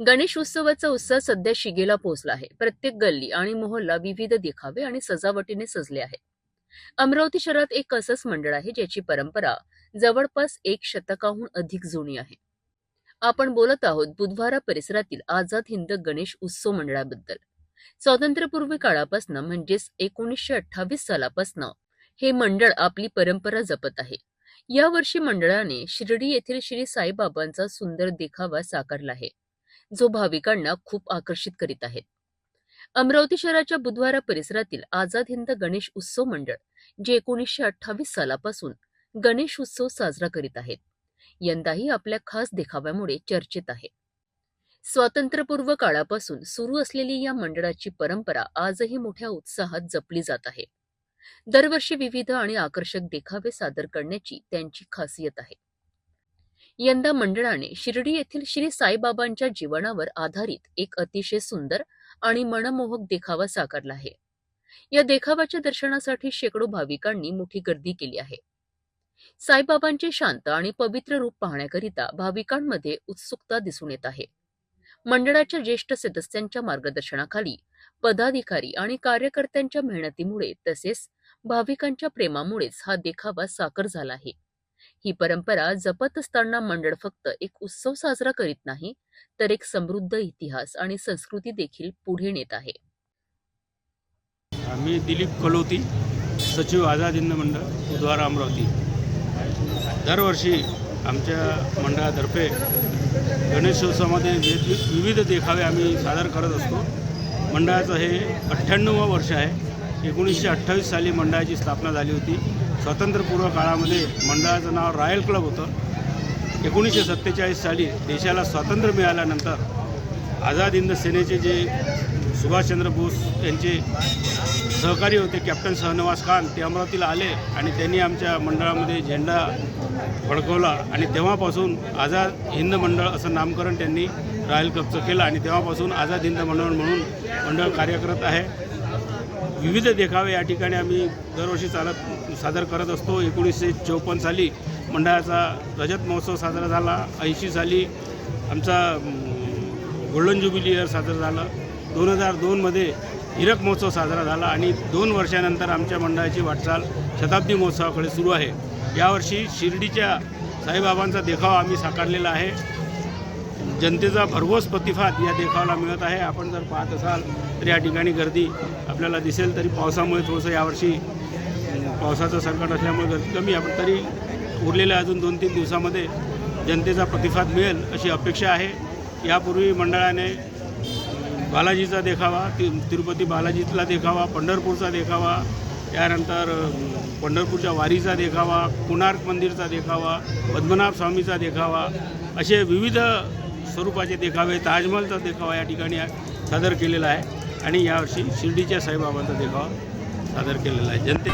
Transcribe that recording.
गणेश उत्सवाचा उत्साह सध्या शिगेला पोहोचला आहे. प्रत्येक गल्ली आणि मोहल्ला विविध देखावे आणि सजावटीने सजले आहे अमरावती शहरात एक असंच मंडळ आहे ज्याची परंपरा जवळपास एक शतकाहून अधिक जुनी आहे. आपण बोलत आहोत बुधवारा परिसरातील आझाद हिंद गणेश उत्सव मंडळाबद्दल. स्वातंत्र्यपूर्वी काळापासून म्हणजेच एकोणीसशे अठ्ठावीस सालापासून हे मंडळ आपली परंपरा जपत आहे. यावर्षी मंडळाने शिर्डी येथील श्री साईबाबांचा सुंदर देखावा साकारला आहे. जो भाविकांना खूप आकर्षित करीत आहेत. अमरावती शहराच्या बुधवारा परिसरातील आझाद हिंद गणेश उत्सव मंडळ जे एकोणीसशे अठ्ठावीस सालापासून गणेश उत्सव साजरा करीत आहेत यंदाही आपल्या खास देखाव्यामुळे चर्चेत आहे. स्वातंत्र्यपूर्व काळापासून सुरू असलेली या मंडळाची परंपरा आजही मोठ्या उत्साहात जपली जात आहे. दरवर्षी विविध आणि आकर्षक देखावे सादर करण्याची त्यांची खासियत आहे. यंदा मंडळाने शिर्डी येथील श्री साईबाबांच्या जीवनावर आधारित एक अतिशय सुंदर आणि मनमोहक देखावा साकारला आहे. या देखाव्याच्या दर्शनासाठी शेकडो भाविकांनी मोठी गर्दी केली आहे. साईबाबांचे शांत आणि पवित्र रूप पाहण्याकरिता भाविकांमध्ये उत्सुकता दिसून येत आहे. मंडळाच्या ज्येष्ठ सदस्यांच्या मार्गदर्शनाखाली पदाधिकारी आणि कार्यकर्त्यांच्या मेहनतीमुळे तसेच भाविकांच्या प्रेमामुळेच हा देखावा साकार झाला आहे. ही परंपरा जपत असताना मंडळ फक्त एक उत्सव साजरा करीत नाही तर एक समृद्ध इतिहास आणि संस्कृती देखील पुढे नेत आहे. मी दिलीप कलोती सचिव आझाद हिंद मंडळ बुधवार अमरावती. दरवर्षी आमच्या मंडळातर्फे गणेशोत्सवामध्ये विविध देखावे आम्ही सादर करत असतो. मंडळाचं हे अठ्ठ्याण्णवं वर्ष आहे. एकोणीसशे अठ्ठावीस साली मंडळाची स्थापना झाली होती. स्वातंत्र्यपूर्व काळामध्ये मंडळाचं नाव रॉयल क्लब होतं. एकोणीसशे सत्तेचाळीस साली देशाला स्वातंत्र्य मिळाल्यानंतर आझाद हिंद सेनेचे जे सुभाषचंद्र बोस यांचे सहकारी होते कॅप्टन सहनवास खान ते अमरावतीला आले आणि त्यांनी आमच्या मंडळामध्ये झेंडा फडकवला आणि तेव्हापासून आझाद हिंद मंडळ असं नामकरण त्यांनी रॉयल क्लबचं केलं आणि तेव्हापासून आझाद हिंद मंडळ म्हणून मंडळ कार्य करत आहे. विविध देखावे या ठिकाणी आम्ही दरवर्षी चालत सादर करत असतो. एकोणीसशे चौपन्न साली मंडळाचा रजत महोत्सव साजरा झाला. ऐंशी साली आमचा गोल्डन ज्युबिली इयर साजरा झालं. दोन हजार दोनमध्ये हिरक महोत्सव साजरा झाला आणि दोन वर्षानंतर आमच्या मंडळाची वाटचाल शताब्दी महोत्सवाकडे सुरू आहे. यावर्षी शिर्डीच्या साईबाबांचा देखावा आम्ही साकारलेला आहे. जनतेचा भरघोस प्रतिसाद या देखावला मिळत आहे. आपण जर पाहत असाल तर या ठिकाणी गर्दी आपल्याला दिसेल तरी पावसामुळे थोडंसं यावर्षी पावसाचं संकट असल्यामुळे गर्दी कमी आहे. पण तरी उरलेल्या अजून दोन तीन दिवसामध्ये जनतेचा प्रतिसाद मिळेल अशी अपेक्षा आहे. यापूर्वी मंडळाने बालाजीचा देखावा ति तिरुपती बालाजीतला देखावा पंढरपूरचा देखावा त्यानंतर पंढरपूरच्या वारीचा देखावा कोणार्क मंदिरचा देखावा पद्मनाभ स्वामीचा देखावा असे विविध स्वरूपाचे देखावे ताजमहलचा देखावा या ठिकाणी सादर केलेला आहे. आणि यावर्षी शिर्डीच्या साईबाबांचा देखावा सादर केलेला आहे. जनते